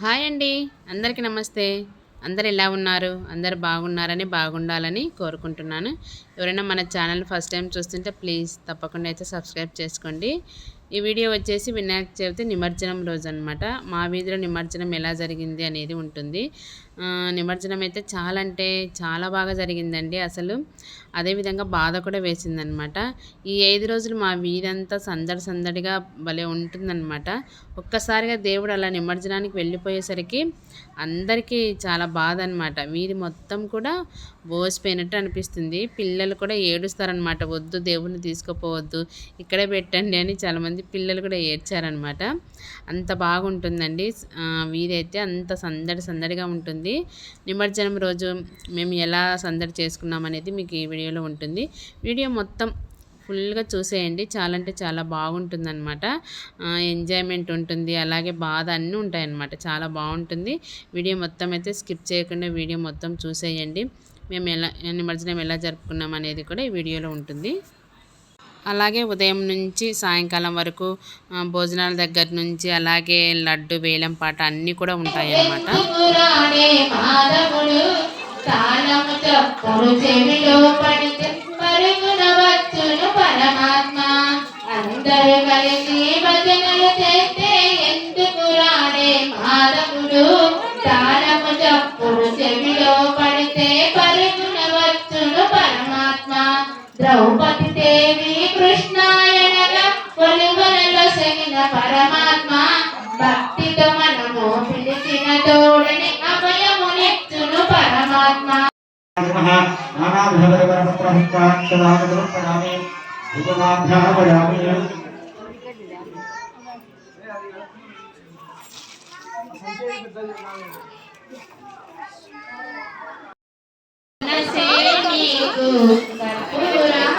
Hi అండి. అందరికీ నమస్తే. అందరు ఎలా ఉన్నారు? అందరు బాగున్నారని బాగుండాలని కోరుకుంటున్నాను. ఎవరైనా మన ఛానల్ ఫస్ట్ టైం చూస్తుంటే ప్లీజ్ తప్పకుండా అయితే సబ్స్క్రైబ్ చేసుకోండి. ఈ వీడియో వచ్చేసి వినాయక చవితి నిమజ్జనం రోజు అనమాట మా వీధిలో నిమజ్జనం ఎలా జరిగింది అనేది ఉంటుంది. నిమజ్జనం అయితే చాలా అంటే చాలా బాగా జరిగిందండి అసలు. అదేవిధంగా బాధ కూడా వేసిందనమాట ఈ ఐదు రోజులు మా వీధంతా సందడి సందడిగా భలే ఉంటుందన్నమాట. ఒక్కసారిగా దేవుడు అలా నిమజ్జనానికి వెళ్ళిపోయేసరికి అందరికీ చాలా బాధ అనమాట వీధి మొత్తం కూడా బోసిపోయినట్టు అనిపిస్తుంది. పిల్లలు పిల్లలు కూడా ఏడుస్తారనమాట వద్దు దేవుని తీసుకుపోవద్దు ఇక్కడే పెట్టండి అని చాలామంది పిల్లలు కూడా ఏడ్చారనమాట అంత బాగుంటుందండి. వీధైతే అంత సందడి సందడిగా ఉంటుంది. నిమజ్జనం రోజు మేము ఎలా సందడి చేసుకున్నాం అనేది మీకు ఈ వీడియోలో ఉంటుంది. వీడియో మొత్తం ఫుల్గా చూసేయండి. చాలా అంటే చాలా బాగుంటుందన్నమాట. ఎంజాయ్మెంట్ ఉంటుంది. అలాగే బాధ అన్నీ ఉంటాయన్నమాట. చాలా బాగుంటుంది. వీడియో మొత్తం అయితే స్కిప్ చేయకుండా వీడియో మొత్తం చూసేయండి. మేము ఎలా నిమజ్జనం ఎలా జరుపుకున్నాం అనేది కూడా ఈ వీడియోలో ఉంటుంది. అలాగే ఉదయం నుంచి సాయంకాలం వరకు భోజనాల దగ్గర నుంచి అలాగే లడ్డు వేలం పాట అన్నీ కూడా ఉంటాయి అన్నమాట పరమాత్మ అందరూ కలిసి భజనలు చేస్తే ఎందుకు రాడే మాధవుడు? తాళము చప్పుడు చెవిలో పడి పరుగున వచ్చును పరమాత్మ. ద్రౌపది దేవి కృష్ణాయనగా కొలువలలో సగిన పరమాత్మ. భక్తితో మనము పిలిచిన తోడని అభయమునిచ్చును పరమాత్మ. నానాభిధపరపత్రముక్తాక్షరామి ఉపమాధ్యాపయామి మనసే నీకు కర్పూర హారతి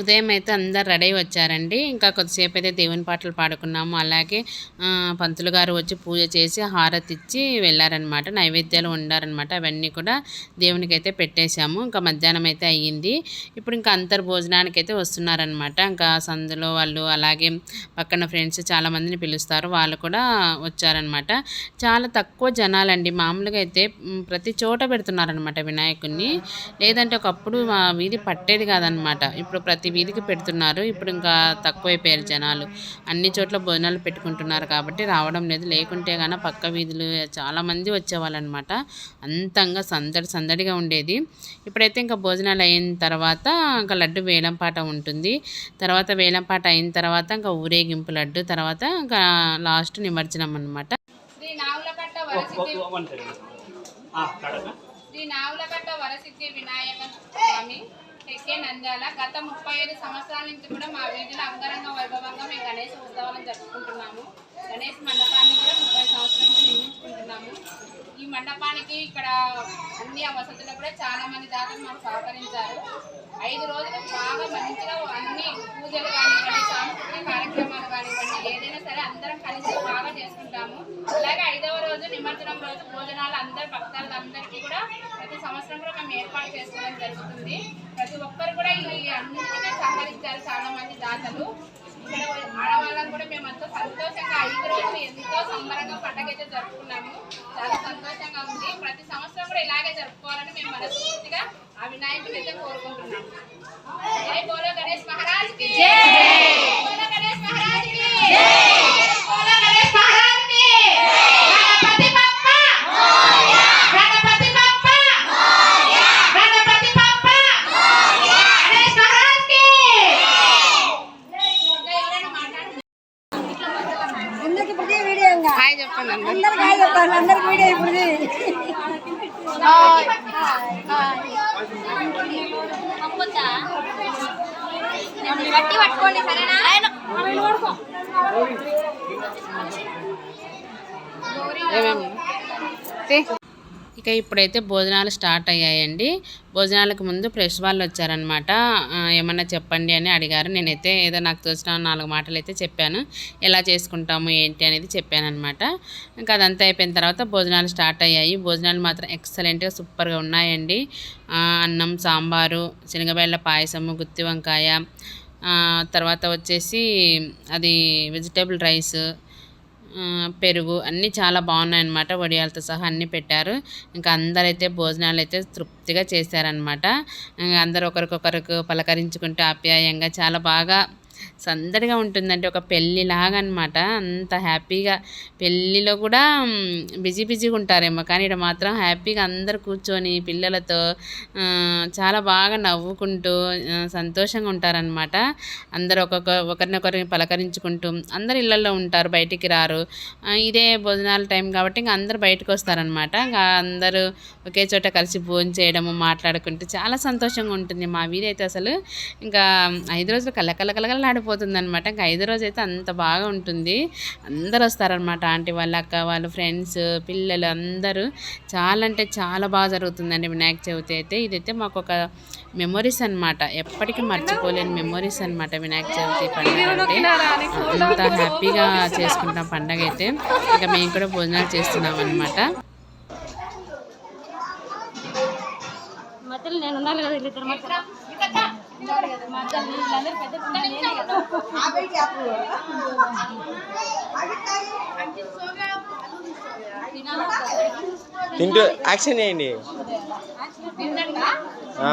ఉదయం అయితే అందరు రెడీ అయి వచ్చారండి. ఇంకా కొద్దిసేపు అయితే దేవుని పాటలు పాడుకున్నాము. అలాగే పంతులు గారు వచ్చి పూజ చేసి హారతి ఇచ్చి వెళ్ళారనమాట నైవేద్యాలు ఉండారనమాట అవన్నీ కూడా దేవునికి అయితే పెట్టేశాము. ఇంకా మధ్యాహ్నం అయితే అయ్యింది. ఇప్పుడు ఇంకా అంతర్ భోజనానికి అయితే వస్తున్నారనమాట ఇంకా సందులో వాళ్ళు అలాగే పక్కన ఫ్రెండ్స్ చాలామందిని పిలుస్తారు. వాళ్ళు కూడా వచ్చారనమాట చాలా తక్కువ జనాలండి. మామూలుగా అయితే ప్రతి చోట పెడుతున్నారనమాట వినాయకుడిని లేదంటే ఒకప్పుడు మా వీధి పట్టేది కాదనమాట ఇప్పుడు ప్రతి వీధికి పెడుతున్నారు. ఇప్పుడు ఇంకా తక్కువైపోయారు జనాలు. అన్ని చోట్ల భోజనాలు పెట్టుకుంటున్నారు కాబట్టి రావడం లేదు. లేకుంటే గాన పక్క వీధులు చాలామంది వచ్చేవాళ్ళు అనమాట అంతంగా సందడి సందడిగా ఉండేది. ఇప్పుడైతే ఇంకా భోజనాలు అయిన తర్వాత ఇంకా లడ్డు వేలంపాట ఉంటుంది. తర్వాత వేలంపాట అయిన తర్వాత ఇంకా ఊరేగింపు లడ్డు తర్వాత ఇంకా లాస్ట్ నిమజ్జనం అనమాట శ్రీ నావులకట్ట వరసిద్ధి శ్రీ నావులకట్ట వరసిద్ధి వినాయక స్వామి. ఎక్కే నంద్యాల. గత ముప్పై ఐదు సంవత్సరాల నుంచి కూడా మా వీధిలో అంగరంగ వైభవంగా మేము గణేష్ ఉత్సవాలను జరుపుకుంటున్నాము. గణేష్ మండపాన్ని కూడా ముప్పై సంవత్సరాల నుంచి నిర్మించుకుంటున్నాము. ఈ మండపానికి ఇక్కడ అన్ని వసతులు కూడా చాలామంది దాతలు మాకు సహకరించారు. ఐదు రోజులు బాగా మంచిగా అన్ని పూజలు కానివ్వండి సాంస్కృతిక కార్యక్రమాలు కానివ్వండి ఏదైనా సరే అందరం కలిసి బాగా చేసుకుంటాము. అలాగే ఐదవ రోజు నిమజ్జనం రోజు భోజనాలు అందరు భక్తులు అందరికీ కూడా ప్రతి సంవత్సరం కూడా మేము ఏర్పాటు చేసుకోవడం జరుగుతుంది. ప్రతి ఒక్కరు కూడా ఈ అన్నింటినీ సహకరించారు చాలా మంది దాతలు. ఇక్కడ ఆడవాళ్ళని కూడా మేము అంత సంతోషంగా ఐదు రోజులు ఎంతో సంబరంగా పండగ అయితే జరుపుకున్నాము చాలా సంతోషంగా ఉంది ప్రతి సంవత్సరం కూడా ఇలాగే జరుపుకోవాలని మేము మనస్ఫూర్తిగా ఆ వినాయకుని అయితే కోరుకుంటున్నాం. జై బోలో గణేష్ మహారాజ్కి బోలో గణేష్ మహారాజ్కి బోలో గణేష్ మహారాజ్కి గణపతి బప్ప గణపతి బప్ప గణపతి బప్ప గణేష్ మహారాజ్కి ఇంకా ఎవరైనా మాట్లాడుతున్నారు అందరికి ఇప్పుడు చేయి వీడియో ఇంకా హాయ్ చెప్పండి అందరూ. అందరికి హాయ్ చెప్తాను అందరికి వీడియో ఇప్పుడు చేయి. గట్టి పట్టుకోండి సరేనా ఏమేమి ఇంకా ఇప్పుడైతే భోజనాలు స్టార్ట్ అయ్యాయండి. భోజనాలకు ముందు ప్రెస్ వాళ్ళు వచ్చారనమాట ఏమన్నా చెప్పండి అని అడిగారు. నేనైతే ఏదో నాకు తోచిన నాలుగు మాటలు అయితే చెప్పాను. ఎలా చేసుకుంటాము ఏంటి అనేది చెప్పాను అనమాట ఇంకా అదంతా అయిపోయిన తర్వాత భోజనాలు స్టార్ట్ అయ్యాయి. భోజనాలు మాత్రం ఎక్సలెంట్గా సూపర్గా ఉన్నాయండి. అన్నం సాంబారు శనగబెళ్ళ పాయసము గుత్తి వంకాయ తర్వాత వచ్చేసి అది వెజిటేబుల్ రైస్ పెరుగు అన్నీ చాలా బాగున్నాయన్నమాట. వడియాలతో సహా అన్నీ పెట్టారు. ఇంకా అందరైతే భోజనాలు అయితే తృప్తిగా చేశారనమాట అందరూ ఒకరికొకరికి పలకరించుకుంటూ ఆప్యాయంగా చాలా బాగా సందడిగా ఉంటుందంటే ఒక పెళ్ళిలాగా అనమాట అంత హ్యాపీగా పెళ్ళిలో కూడా బిజీ బిజీగా ఉంటారేమో కానీ ఇక్కడ మాత్రం హ్యాపీగా అందరు కూర్చొని పిల్లలతో చాలా బాగా నవ్వుకుంటూ సంతోషంగా ఉంటారనమాట అందరూ ఒక్కొక్క ఒకరినొకరిని పలకరించుకుంటూ అందరు ఇళ్ళల్లో ఉంటారు బయటికి రారు. ఇదే భోజనాల టైం కాబట్టి ఇంకా అందరు బయటకు వస్తారనమాట ఇంకా అందరూ ఒకే చోట కలిసి భోజనం చేయడము మాట్లాడుకుంటూ చాలా సంతోషంగా ఉంటుంది మా వీధైతే అసలు. ఇంకా ఐదు రోజులు కలకలకలకలాడిపోతుంది అనమాట ఇంకా ఐదు రోజు అయితే అంత బాగా ఉంటుంది. అందరు వస్తారనమాట ఆంటీ వాళ్ళ అక్క వాళ్ళు ఫ్రెండ్స్ పిల్లలు అందరూ. చాలా అంటే చాలా బాగా జరుగుతుందండి వినాయక చవితి అయితే. ఇదైతే మాకు ఒక మెమొరీస్ అనమాట ఎప్పటికీ మర్చిపోలేని మెమొరీస్ అనమాట వినాయక చవితి పండుగ అంటే. అంత హ్యాపీగా చేసుకుంటాం పండగ అయితే. ఇంకా మేము కూడా భోజనాలు చేస్తున్నాం అనమాట మధ్యలో నేను ఉన్నాను కదా తింటూ యాక్షన్ చేయండి. ఆ.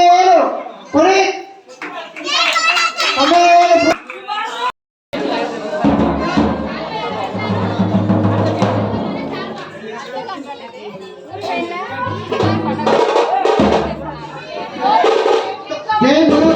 జై బోలో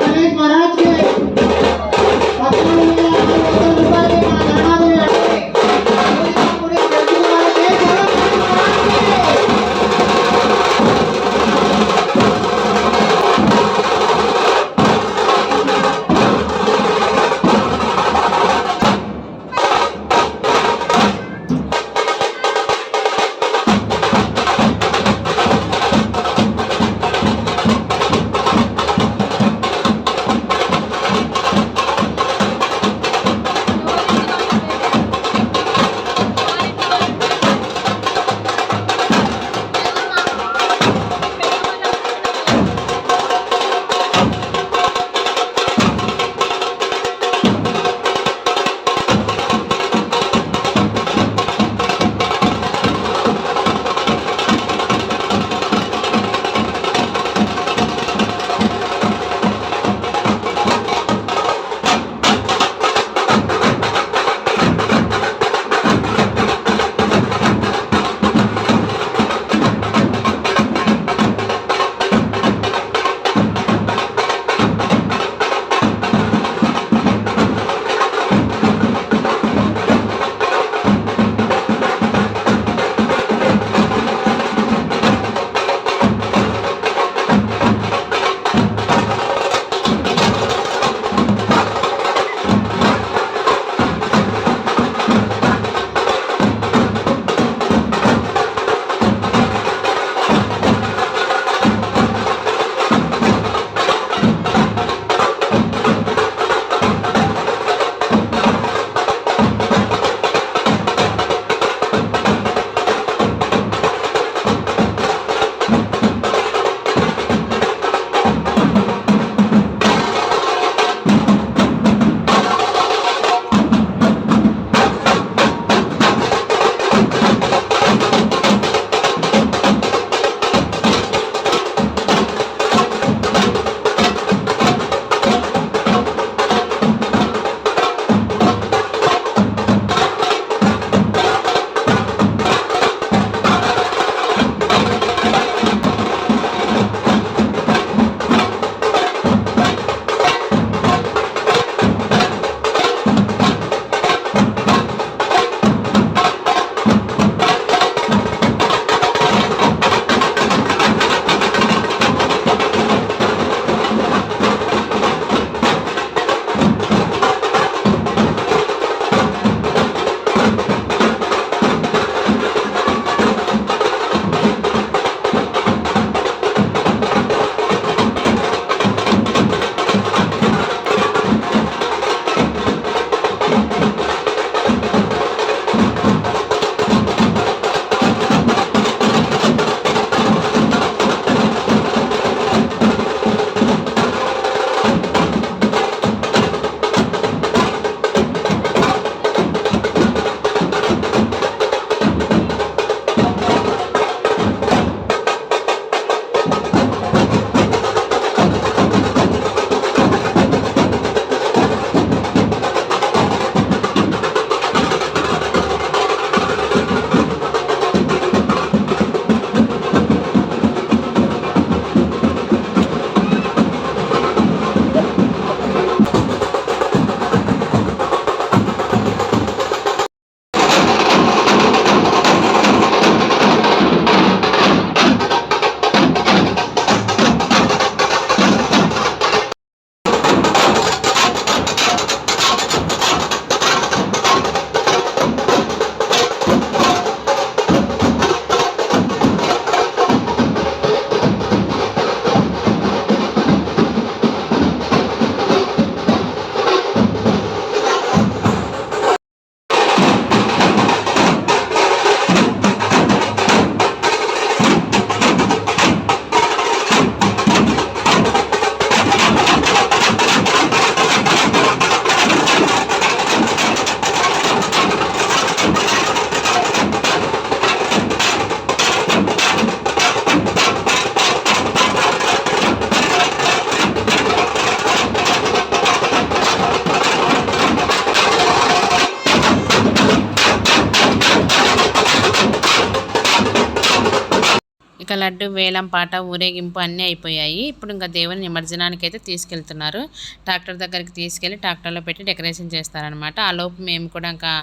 లడ్డు వేలం పాట ఊరేగింపు అన్నీ అయిపోయాయి. ఇప్పుడు ఇంకా దేవుని నిమజ్జనానికి అయితే తీసుకెళ్తున్నారు. ట్రాక్టర్ దగ్గరికి తీసుకెళ్ళి ట్రాక్టర్లో పెట్టి డెకరేషన్ చేస్తారనమాట ఆ లోపు మేము కూడా ఇంకా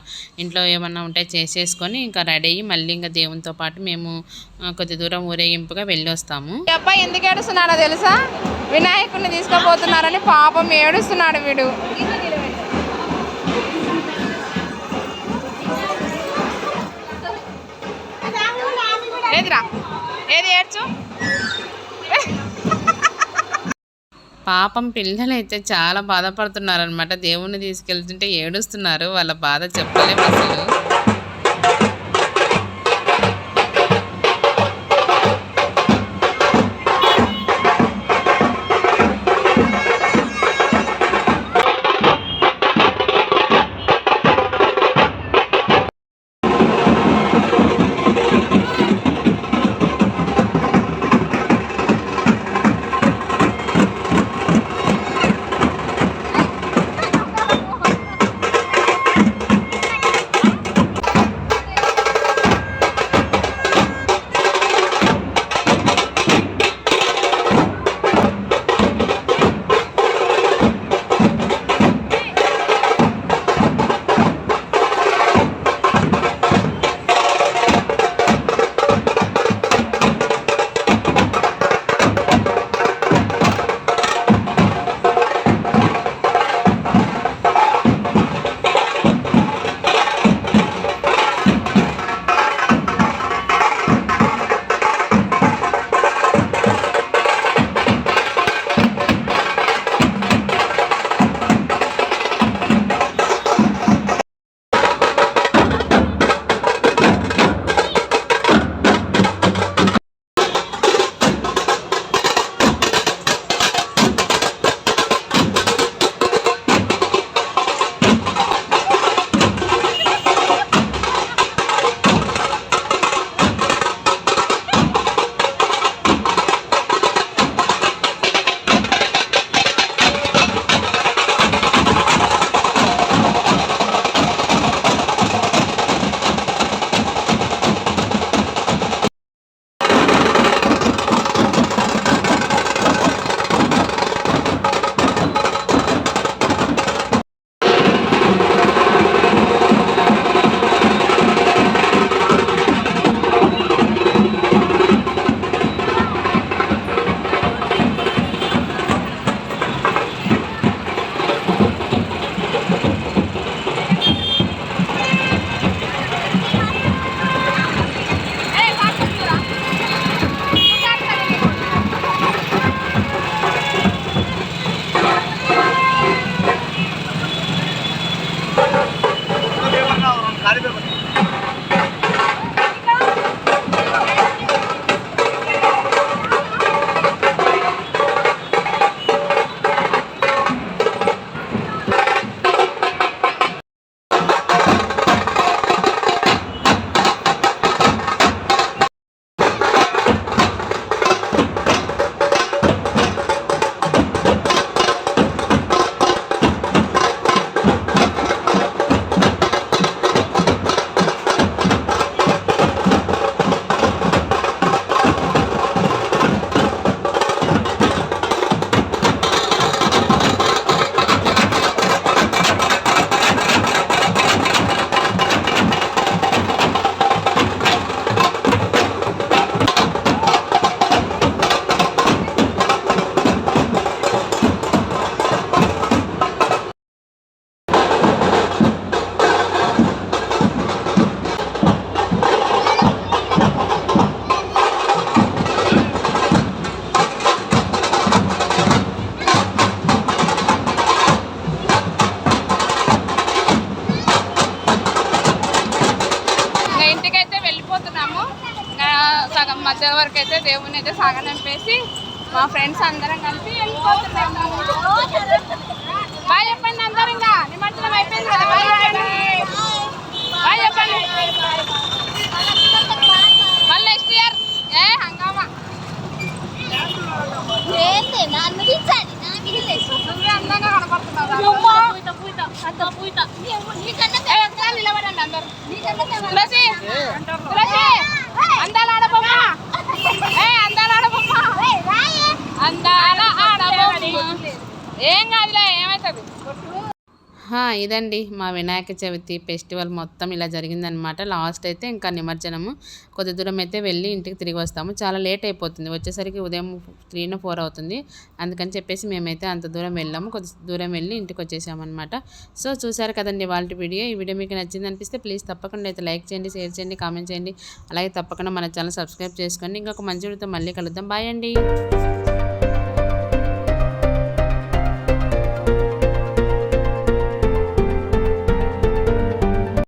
ఇంట్లో ఏమన్నా ఉంటే చేసేసుకొని ఇంకా రెడీ అయ్యి మళ్ళీ ఇంకా దేవునితో పాటు మేము కొద్ది దూరం ఊరేగింపుగా వెళ్ళి వస్తాము అబ్బాయి ఎందుకు ఏడుస్తున్నాడో తెలుసా? వినాయకుడిని తీసుకుపోతున్నారని పాపం ఏడుస్తున్నాడు వీడు. ఏదిరా ఏది ఏడ్చు? పాపం పిల్లలు అయితే చాలా బాధపడుతున్నారనమాట దేవుణ్ణి తీసుకెళ్తుంటే ఏడుస్తున్నారు. వాళ్ళ బాధ చెప్పలేము అసలు. సగం మధ్య వరకు అయితే దేవుని అయితే సాగనంపేసి మా ఫ్రెండ్స్ అందరం కలిసి వెళ్ళిపోతున్నాము బాయ్ చెప్పండి అందరం ఇంకా. నిమజ్జనం అయిపోయింది కదా. బాయ్ చెప్పండి. బాయ్ చెప్పండి. మళ్ళీ నెక్స్ట్ ఇయర్ ఏ హంగామా? నువ్వే అందంగా కనపడుతున్నావు ఏ, నిలబడండి అందరూ. తులసి తులసి అందాల ఏం కాదులే ఏమవుతుంది ఇదండి. మా వినాయక చవితి ఫెస్టివల్ మొత్తం ఇలా జరిగిందనమాట లాస్ట్ అయితే ఇంకా నిమజ్జనము. కొద్ది దూరం అయితే వెళ్ళి ఇంటికి తిరిగి వస్తాము. చాలా లేట్ అయిపోతుంది. వచ్చేసరికి ఉదయం త్రీన ఫోర్ అవుతుంది. అందుకని చెప్పేసి మేమైతే అంత దూరం వెళ్ళాము. కొద్ది దూరం వెళ్ళి ఇంటికి వచ్చేసామన్నమాట. సో చూసారు కదండి వాళ్ళ వీడియో. ఈ వీడియో మీకు నచ్చింది అనిపిస్తే ప్లీజ్ తప్పకుండా అయితే లైక్ చేయండి షేర్ చేయండి కామెంట్ చేయండి. అలాగే తప్పకుండా మన ఛానల్ సబ్స్క్రైబ్ చేసుకోండి ఇంకొక మంచి వీడియోతో మళ్ళీ కలుద్దాం. బాయ్ అండి.